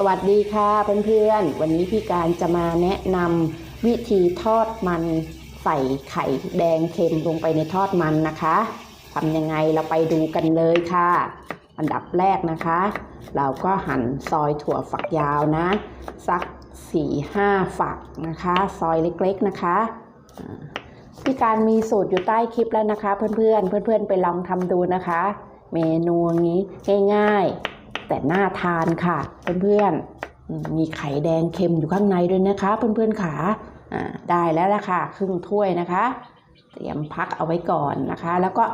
สวัสดีค่ะเพื่อนๆ วันนี้พี่การจะมาแนะนำวิธีทอดมันใส่ไข่แดงเค็มลงไปในทอดมันนะคะทำยังไงเราไปดูกันเลยค่ะ อันดับแรกนะคะ เราก็หั่นซอยถั่วฝักยาวนะ สัก4ี่ห้าฝักนะคะ ซอยเล็กๆนะคะพี่การมีสูตรอยู่ใต้คลิปแล้วนะคะ เพื่อนๆเพื่อนๆไปลองทำดูนะคะ เมนูนี้ง่าย ๆ แต่น่าทานค่ะเพื่อนๆมีไข่แดงเค็มอยู่ข้างในด้วยนะคะเพื่อนๆขาอ่าได้แล้วละค่ะครึ่งถ้วยนะคะ เตรียมพักเอาไว้ก่อนนะคะ แล้วก็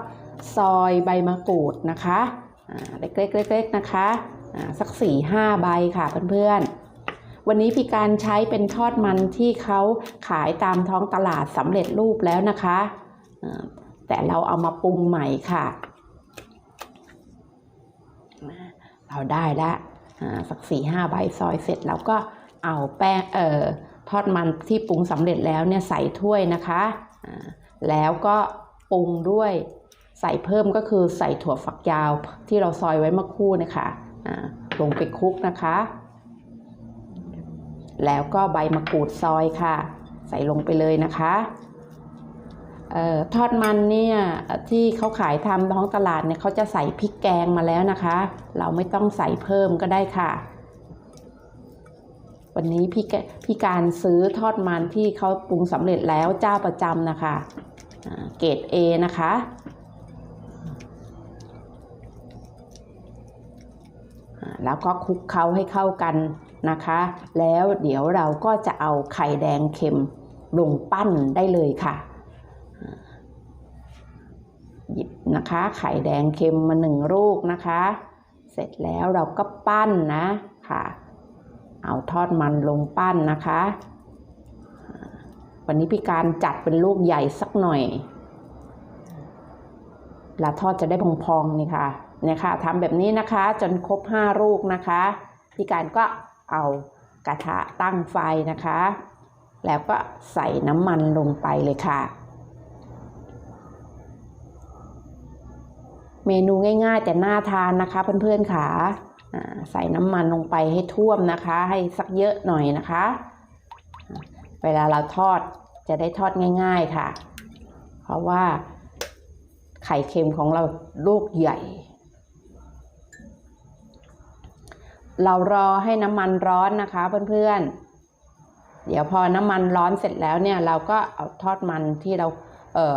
ซอยใบมะกรูดนะคะเล็กๆๆนะคะสัก4ี่ห้าใบค่ะเพื่อนๆ วันนี้พี่การใช้เป็นทอดมันที่เขาขายตามท้องตลาดสำเร็จรูปแล้วนะคะแต่เราเอามาปรุงใหม่ค่ะ เราได้แล้วสักสี่ห้าใบซอยเสร็จเราก็เอาแป้งเอ่อทอดมันที่ปรุงสำเร็จแล้วเนี่ยใส่ถ้วยนะคะแล้วก็ปรุงด้วยใส่เพิ่มก็คือใส่ถั่วฝักยาวที่เราซอยไว้เมื่อคู่นะคะลงไปคลุกนะคะ แล้วก็ใบมะกรูดซอยค่ะ ใส่ลงไปเลยนะคะ ทอดมันเนี่ยที่เขาขายทำท้องตลาดเนี่ยเขาจะใส่พริกแกงมาแล้วนะคะ เราไม่ต้องใส่เพิ่มก็ได้ค่ะ วันนี้พี่กพี่การซื้อทอดมันที่เขาปรุงสำเร็จแล้วเจ้าประจำนะคะเกรด A นะคะ แล้วก็คลุกเคล้าให้เข้ากันนะคะ แล้วเดี๋ยวเราก็จะเอาไข่แดงเค็มลงปั้นได้เลยค่ะอ่าหยิบ นะคะ ไข่แดงเค็มมาหนึ่งลูกนะคะ เสร็จแล้วเราก็ปั้นนะค่ะ เอาทอดมันลงปั้นนะคะ วันนี้พี่การจัดเป็นลูกใหญ่สักหน่อยเวลาทอดจะได้พองๆนี่ค่ะเนี่ยค่ะทำแบบนี้นะคะจนครบ5ลูกนะคะพี่การก็เอากระทะตั้งไฟนะคะ แล้วก็ใส่น้ำมันลงไปเลยค่ะ เมนูง่าย ๆ แต่น่าทานนะคะ เพื่อนๆค่ะอ่าใส่น้ำมันลงไปให้ท่วมนะคะ ให้สักเยอะหน่อยนะคะ เวลาเราทอดจะได้ทอดง่าย ๆค่ะ เพราะว่าไข่เค็มของเราลูกใหญ่ เรารอให้น้ำมันร้อนนะคะเพื่อนๆ เดี๋ยวพอน้ำมันร้อนเสร็จแล้วเนี่ย เราก็เอาทอดมันที่เราเออ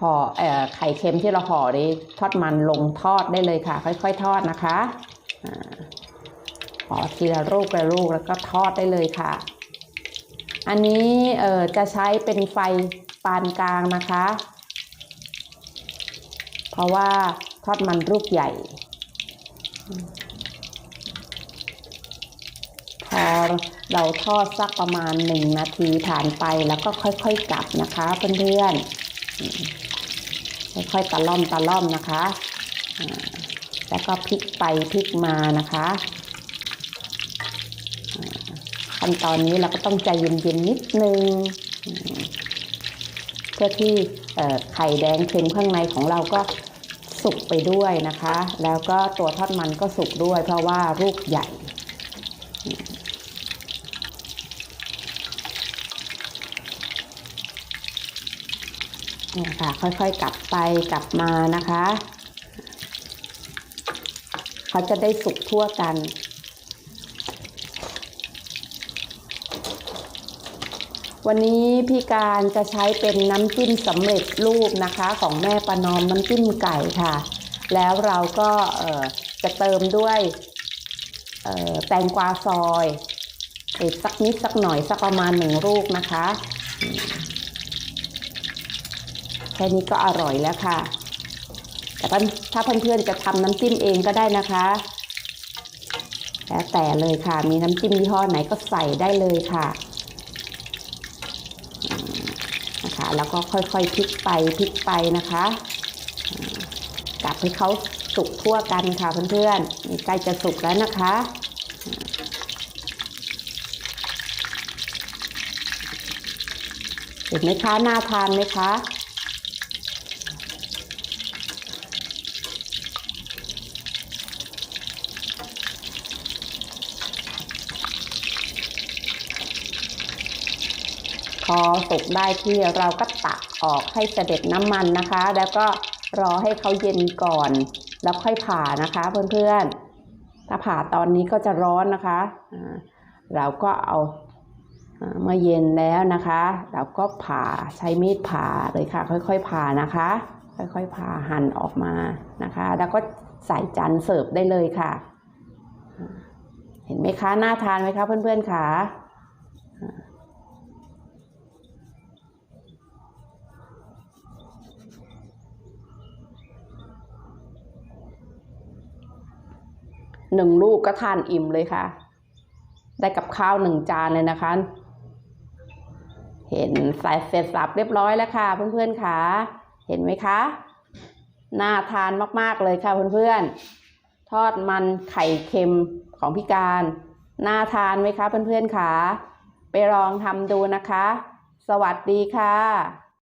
ห่อเอ่อไข่เค็มที่เราห่อนี้ทอดมันลงทอดได้เลยค่ะ ค่อย ๆ ทอดนะคะห่อทีละลูกละลูกแล้วก็ทอดได้เลยค่ะ อันนี้เอ่อจะใช้เป็นไฟปานกลางนะคะ เพราะว่าทอดมันลูกใหญ่ พอเราทอดสักประมาณหนึ่งนาทีผ่านไปแล้วก็ค่อยๆกลับนะคะเพื่อนๆ ค่อยๆตะล่อมตะล่อมนะคะ แล้วก็พลิกไปพลิกมานะคะ ขั้นตอนนี้เราก็ต้องใจเย็นๆนิดนึง เพื่อที่ไข่แดงเค็มข้างในของเราก็สุกไปด้วยนะคะ แล้วก็ตัวทอดมันก็สุกด้วยเพราะว่าลูกใหญ่ เนี่ยค่ะ ค่อยๆกลับไปกลับมานะคะ เขาจะได้สุกทั่วกันวันนี้พี่การจะใช้เป็นน้ำจิ้มสำเร็จรูปนะคะของแม่ประนอมน้ำจิ้มไก่ค่ะ แล้วเราก็จะเติมด้วยแตงกวาซอยสักนิดสักหน่อยสักประมาณหนึ่งลูกนะคะ ค่นี้ก็อร่อยแล้วค่ะ แต่ถ้าเพื่อนๆจะทำน้ำจิ้มเองก็ได้นะคะ แล้วแต่เลยค่ะ มีน้ำจิ้มยี่ห้อไหนก็ใส่ได้เลยค่ะนะคะแล้วก็ค่อยๆพลิกไปพลิกไปนะคะกลับให้เขาสุกทั่วกันค่ะเพื่อนๆใกล้จะสุกแล้วนะคะเห็นไหมคะน่าทานไหมคะ พอสุกได้ที่เราก็ตักออกให้เสด็จน้ำมันนะคะ แล้วก็รอให้เขาเย็นก่อน แล้วค่อยผ่านะคะเพื่อนๆ ถ้าผ่าตอนนี้ก็จะร้อนนะคะ เราก็เอาเมื่อเย็นแล้วนะคะ เราก็ผ่าใช้มีดผ่าเลยค่ะ ค่อยๆผ่านะคะ ค่อยๆผ่าหั่นออกมานะคะ แล้วก็ใส่จานเสิร์ฟได้เลยค่ะ เห็นไหมคะน่าทานไหมคะเพื่อนๆค่ะ หนึ่งลูกก็ทานอิ่มเลยค่ะ ได้กับข้าวหนึ่งจานเลยนะคะ เห็นใส่เสร็จสับเรียบร้อยแล้วค่ะ เพื่อนๆค่ะ เห็นไหมคะ น่าทานมากๆเลยค่ะเพื่อนๆ ทอดมันไข่เค็มของพี่การ น่าทานไหมคะเพื่อนๆค่ะ ไปลองทำดูนะคะ สวัสดีค่ะ